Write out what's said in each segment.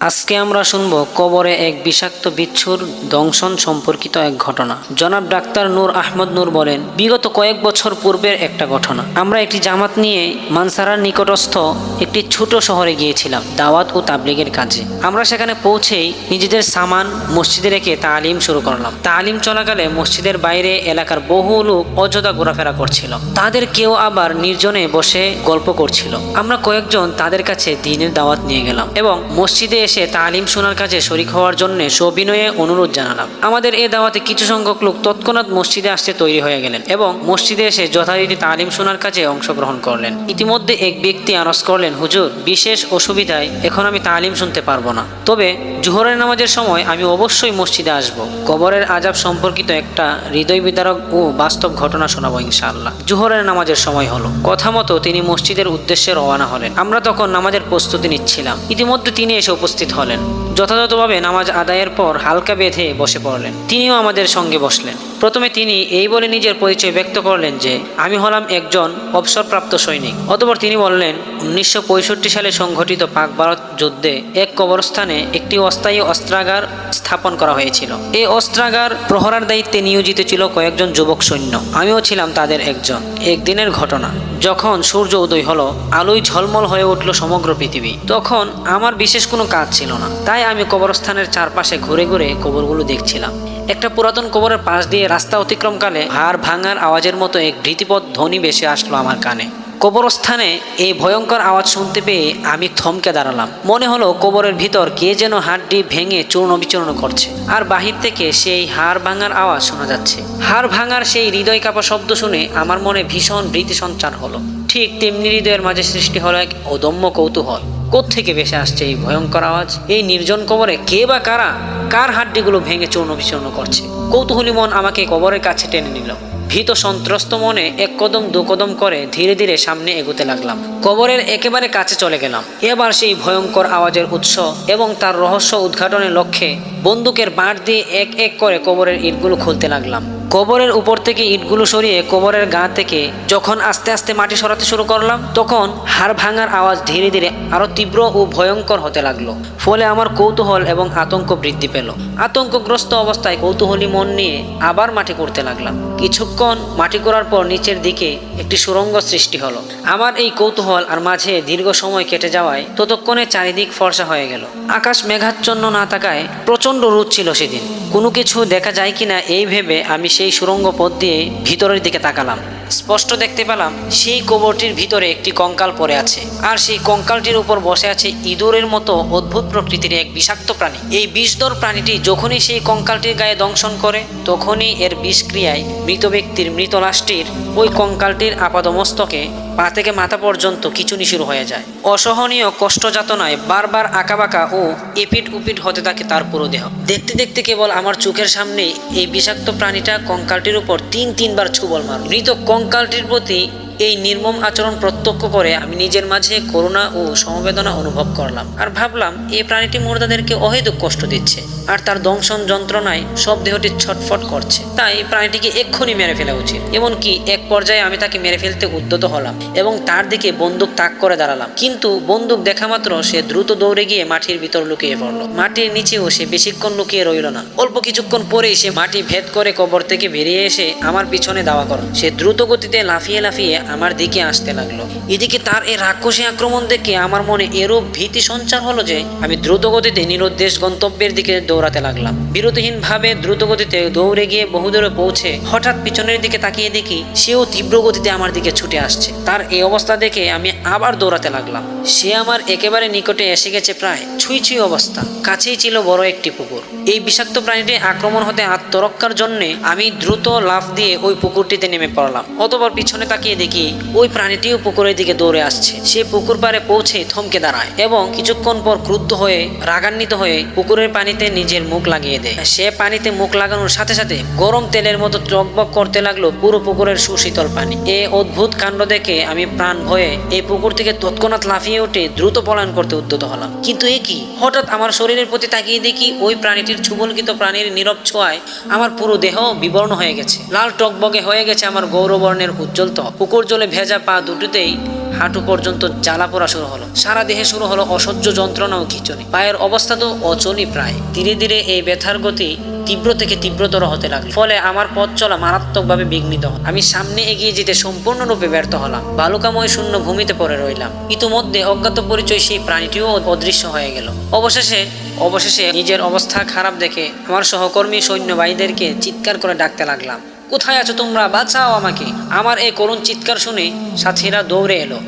আজকে আমরা শুনব কবরে এক বিষাক্ত বিচ্ছুর দংশন সম্পর্কিত এক ঘটনা। জনাব ডাক্তার নূর আহমদ নূর বলেন, বিগত কয়েক বছর পূর্বের একটা ঘটনা। আমরা একটি জামাত নিয়ে মানসারার নিকটস্থ একটি ছোট শহরে গিয়েছিলাম, দাওয়াত ও তাবলিগের কাজে। আমরা সেখানে পৌঁছেই নিজেদের সামান, মসজিদে রেখে তালিম শুরু করলাম। তালিম চলাকালে মসজিদের বাইরে এলাকার বহু লোক অযথা ঘোরাফেরা করছিল। তাদের কেউ আবার নির্জনে বসে গল্প করছিল। আমরা কয়েকজন তাদের কাছে দিনের দাওয়াত নিয়ে গেলাম এবং মসজিদে এসে তালিম শোনার কাজে শরিক হওয়ার জন্য সবিনয়ে অনুরোধ জানালাম। আমাদের এ দাওয়াতে কিছু সংখ্যক লোক তৎক্ষণাৎ মসজিদে আসতে তৈরি হয়ে গেলেন এবং মসজিদে এসে যথারীতি তালিম শোনার কাজে অংশগ্রহণ করলেন। ইতিমধ্যে এক ব্যক্তি আরজ করলেন, হুজুর, বিশেষ অসুবিধায় এখন আমি তালিম শুনতে পারব না। তবে জোহরের নামাজের সময় আমি অবশ্যই মসজিদে আসব। কবরের আজাব সম্পর্কিত একটা হৃদয় বিদারক ও বাস্তব ঘটনা শোনাবো ইনশাআল্লাহ। জোহরের নামাজের সময় হলো। কথা মতো তিনি মসজিদের উদ্দেশ্যে রওনা হলেন। আমরা তখন নামাজের প্রস্তুতি নিচ্ছিলাম। ইতিমধ্যে তিনি এসে উপস্থিত হলেন। যথাযথভাবে নামাজ আদায়ের পর হালকা বেঁধে বসে পড়লেন। তিনিও আমাদের সঙ্গে বসলেন। প্রথমে তিনি এই বলে নিজের পরিচয় ব্যক্ত করলেন যে, আমি হলাম একজন অবসরপ্রাপ্ত সৈনিক। অতপর তিনি বললেন, উনিশশো পঁয়ষট্টি সালে সংঘটিত পাক ভারত যুদ্ধে এক কবরস্থানে একটি অস্থায়ী অস্ত্রাগার স্থাপন করা হয়েছিল। এই অস্ত্রাগার প্রহরার দায়িত্বে নিয়োজিত ছিল কয়েকজন যুবক সৈন্য। আমিও ছিলাম তাদের একজন। একদিনের ঘটনা। যখন সূর্য উদয় হলো, আলোয় ঝলমল হয়ে উঠল সমগ্র পৃথিবী। তখন আমার বিশেষ কোনো কাজ ছিল না। তাই আমি কবরস্থানের চারপাশে ঘুরে ঘুরে কবরগুলো দেখছিলাম। একটা পুরাতন কবরের পাশ দিয়ে রাস্তা অতিক্রমকালে হাড় ভাঙার আওয়াজের মতো এক ভীতিপদ ধ্বনি ভেসে আসলো আমার কানে। কবরস্থানে এই ভয়ঙ্কর আওয়াজ শুনতে পেয়ে আমি থমকে দাঁড়ালাম। মনে হলো কবরের ভিতর কে যেন হাড়টি ভেঙে চূর্ণ বিচূর্ণ করছে। আর বাহির থেকে সেই হাড় ভাঙার আওয়াজ শোনা যাচ্ছে। হাড় ভাঙার সেই হৃদয় কাঁপা শব্দ শুনে আমার মনে ভীষণ ভীতি সঞ্চার হলো। ঠিক তেমনি হৃদয়ের মাঝে সৃষ্টি হলো এক অদম্য কৌতূহল। কোত্থেকে ভেসে আসছে এই ভয়ঙ্কর আওয়াজ? এই নির্জন কবরে কে বা কারা? কার হাড্ডিগুলো ভেঙে চূর্ণ বিচূর্ণ করছে? কৌতূহলী মন আমাকে কবরের কাছে টেনে নিল। ভীত সন্ত্রস্ত মনে এক কদম, দু কদম করে ধীরে ধীরে সামনে এগোতে লাগলাম। কবরের একেবারে কাছে চলে গেলাম। এবার সেই ভয়ঙ্কর আওয়াজের উৎস এবং তার রহস্য উদ্ঘাটনের লক্ষ্যে বন্দুকের বাঁট দিয়ে এক এক করে কবরের ইটগুলো খুলতে লাগলাম। কবরের উপর থেকে ইটগুলো সরিয়ে কবরের গা থেকে যখন আস্তে আস্তে মাটি সরাতে শুরু করলাম, তখন হাড় ভাঙার আওয়াজ ধীরে ধীরে আরও তীব্র ও ভয়ঙ্কর হতে লাগল। ফলে আমার কৌতূহল এবং আতঙ্ক বৃদ্ধি পেল। আতঙ্কগ্রস্ত অবস্থায় কৌতূহলী মন নিয়ে আবার মাটি করতে লাগলাম। কিছুক্ষণ মাটি করার পর নিচের দিকে একটি সুরঙ্গ সৃষ্টি হলো। আমার এই কৌতূহল আর মাঝে দীর্ঘ সময় কেটে যাওয়ায় ততক্ষণে চারিদিক ফর্সা হয়ে গেল। আকাশ মেঘাচ্ছন্ন না থাকায় প্রচণ্ড রোদ ছিল সেদিন। কোনো কিছু দেখা যায় কিনা এই ভেবে আমি সেই সুরঙ্গ পথ দিয়ে ভিতরের দিকে তাকালাম। স্পষ্ট দেখতে পেলাম, সেই কবরটির ভিতরে একটি কঙ্কাল পড়ে আছে। আর সেই কঙ্কালটির উপর বসে আছে ইঁদুরের মতো অদ্ভুত প্রকৃতির এক বিষাক্ত প্রাণী। এই বিষধর প্রাণীটি যখনই সেই কঙ্কালটির গায়ে দংশন করে, তখনই এর বিষক্রিয়ায় মৃত ব্যক্তির মৃত লাশটির ওই কঙ্কালটির আপাদমস্তকে পা থেকে মাথা পর্যন্ত খিচুনি শুরু হয়ে যায়। অসহনীয় কষ্ট যাতনায় বারবার আঁকাবাঁকা ও এপিট উপিট হতে থাকে তার পুরো দেহ। দেখতে দেখতে কেবল আমার চোখের সামনে এই বিষাক্ত প্রাণীটা কঙ্কালটির উপর তিন তিনবার ছুবল মার মৃত কঙ্কালটির প্রতি এই নির্মম আচরণ প্রত্যক্ষ করে আমি নিজের মাঝে করুণা ও সমবেদনা অনুভব করলাম। আর ভাবলাম এই প্রাণীটি মুর্দাদেরকে অহেতুক কষ্ট দিচ্ছে, আর তার দংশন যন্ত্রণায় সব দেহটি ছটফট করছে। তাই প্রাণীটিকে এক্ষুনি মেরে ফেলা উচিত। এমনকি এক পর্যায়ে আমি তাকে মেরে ফেলতে উদ্যত হলাম এবং তার দিকে বন্দুক তাক করে দাঁড়ালাম। কিন্তু বন্দুক দেখা মাত্র সে দ্রুত দৌড়ে গিয়ে মাটির ভিতর লুকিয়ে পড়ল। মাটির নিচেও সে বেশিক্ষণ লুকিয়ে রইল না। অল্প কিছুক্ষণ পরেই সে মাটি ভেদ করে কবর থেকে বেরিয়ে এসে আমার পিছনে দাওয়া করল। সে দ্রুত গতিতে লাফিয়ে লাফিয়ে আমার দিকে আসতে লাগল। এদিকে তার এই রাক্ষসী আক্রমণ দেখে আমার মনে এরূপ ভীতি সঞ্চার হলো যে, আমি দ্রুত গতিতে নিরুদ্দেশ গন্তব্যের দিকে দৌড়াতে লাগলাম। বিরতিহীন ভাবে দ্রুত গতিতে দৌড়ে গিয়ে বহুদূরে পৌঁছে হঠাৎ পিছনের দিকে তাকিয়ে দেখি, সেও তীব্র গতিতে আমার দিকে ছুটে আসছে। তার এই অবস্থা দেখে আমি আবার দৌড়াতে লাগলাম। সে আমার একেবারে নিকটে এসে গেছে প্রায় ছুঁই ছুঁই অবস্থা। কাছেই ছিল বড় একটি পুকুর। এই বিষাক্ত প্রাণীটি আক্রমণ হতে আত্মরক্ষার জন্য আমি দ্রুত লাফ দিয়ে ওই পুকুরটিতে নেমে পড়লাম। অতবার পিছনে তাকিয়ে দেখি ওই প্রাণীটিও পুকুরের দিকে দৌড়ে আসছে। সে পুকুর পাড়ে পৌঁছে থমকে দাঁড়ায় এবং কিছুক্ষণ পর ক্রুদ্ধ হয়ে, রাগান্বিত হয়ে পুকুরের পানিতে নিজের মুখ লাগিয়ে দেয়। সে পানিতে মুখ লাগানোর সাথে সাথে গরম তেলের মতো টকবক করতে লাগল পুরো পুকুরের সুশীতল পানি। এ অদ্ভুত কাণ্ড দেখে আমি প্রাণ ভয়ে এই পুকুর থেকে তৎক্ষণাৎ লাফিয়ে উঠে দ্রুত পলায়ন করতে উদ্যত হলাম। কিন্তু এ কি? হঠাৎ আমার শরীরের প্রতি তাকিয়ে দেখি ওই প্রাণীটির ছুবলকিত প্রাণীর নীরব ছোঁয়ায় আমার পুরো দেহ বিবর্ণ হয়ে গেছে। লাল টকবগে হয়ে গেছে আমার গৌরবর্ণের উজ্জ্বল ত্বক। পুকুর জলে ভেজা পা দুটিতেই হাঁটু পর্যন্ত জ্বালা পোড়া শুরু হলো। সারা দেহে শুরু হলো অসহ্য যন্ত্রণা ও খিচুনি পায়ের অবস্থা তো অচলই প্রায়। ধীরে ধীরে এই ব্যথার গতি তীব্র থেকে তীব্রতর হতে লাগল। ফলে আমার পথ চলা মারাত্মকভাবে বিঘ্নিত হল। আমি সামনে এগিয়ে যেতে সম্পূর্ণরূপে ব্যর্থ হলাম। বালুকাময় শূন্য ভূমিতে পড়ে রইলাম। ইতিমধ্যে অজ্ঞাত পরিচয় সেই প্রাণীটিও অদৃশ্য হয়ে গেল। অবশেষে অবশেষে নিজের অবস্থা খারাপ দেখে আমার সহকর্মী সৈন্যবাহীদেরকে চিৎকার করে ডাকতে লাগলাম। কোথায় আছো তোমরা? বাঁচাও আমাকে। আমার এই করুণ চিৎকার শুনে সাথীরা দৌড়ে এলো।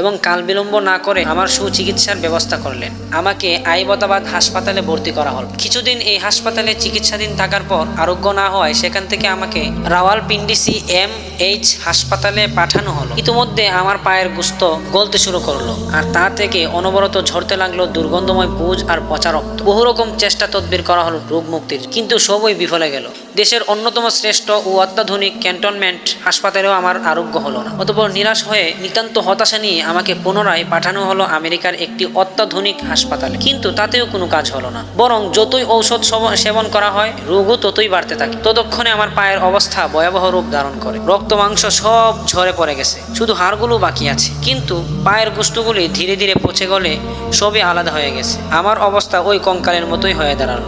এবং কাল বিলম্ব না করে আমার সুচিকিৎসার ব্যবস্থা করলেন। আমাকে আইবতাবাদ হাসপাতালে ভর্তি করা হল। কিছুদিন এই হাসপাতালে চিকিৎসাধীন থাকার পর আরোগ্য না হওয়ায় সেখান থেকে আমাকে রাওয়াল পিন্ডিসি এম এইচ হাসপাতালে পাঠানো হলো। ইতিমধ্যে আমার পায়ের গুস্ত গলতে শুরু করল আর তা থেকে অনবরত ঝরতে লাগল দুর্গন্ধময় বুঝ আর পচা রক্ত। বহু রকম চেষ্টা তদবির করা হলো রোগ মুক্তির, কিন্তু সবই বিফলে গেল। দেশের অন্যতম শ্রেষ্ঠ ও অত্যাধুনিক ক্যান্টনমেন্ট হাসপাতালেও আমার আরোগ্য হলো না। অতপর নিরাশ হয়ে নিতান্ত হতাশা নিয়ে আমাকে পুনরায় পাঠানো হলো আমেরিকার একটি অত্যাধুনিক হাসপাতালে। কিন্তু তাতেও কোনো কাজ হলো না। বরং যতই ঔষধ সেবন করা হয়, রোগও ততই বাড়তে থাকে। ততক্ষণে আমার পায়ের অবস্থা ভয়াবহ রূপ ধারণ করে। রক্ত, মাংস সব ঝরে পড়ে গেছে। শুধু হাড়গুলো বাকি আছে। কিন্তু পায়ের গোষ্ঠগুলি ধীরে ধীরে পচে গলে সবই আলাদা হয়ে গেছে। আমার অবস্থা ওই কঙ্কালের মতোই হয়ে দাঁড়াল।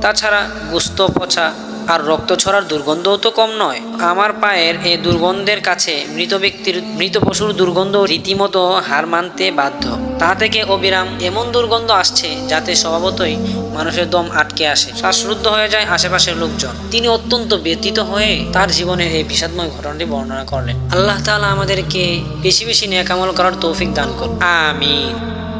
তাছাড়া গুস্ত, পচা আর রক্ত ছড়ার দুর্গন্ধও তো কম নয়। আমার পায়ের এই দুর্গন্ধের কাছে মৃত ব্যক্তির, মৃত পশুর দুর্গন্ধ রীতিমতো হার মানতে বাধ্য। তা থেকে অবিরাম এমন দুর্গন্ধ আসছে যাতে স্বভাবতই মানুষের দম আটকে আসে। শ্বাসরুদ্ধ হয়ে যায় আশেপাশের লোকজন। তিনি অত্যন্ত ব্যতীত হয়ে তার জীবনের এই বিষাদময় ঘটনাটি বর্ণনা করলেন। আল্লাহ তাআলা আমাদেরকে বেশি বেশি নেকামল করার তৌফিক দান করুন। আমিন।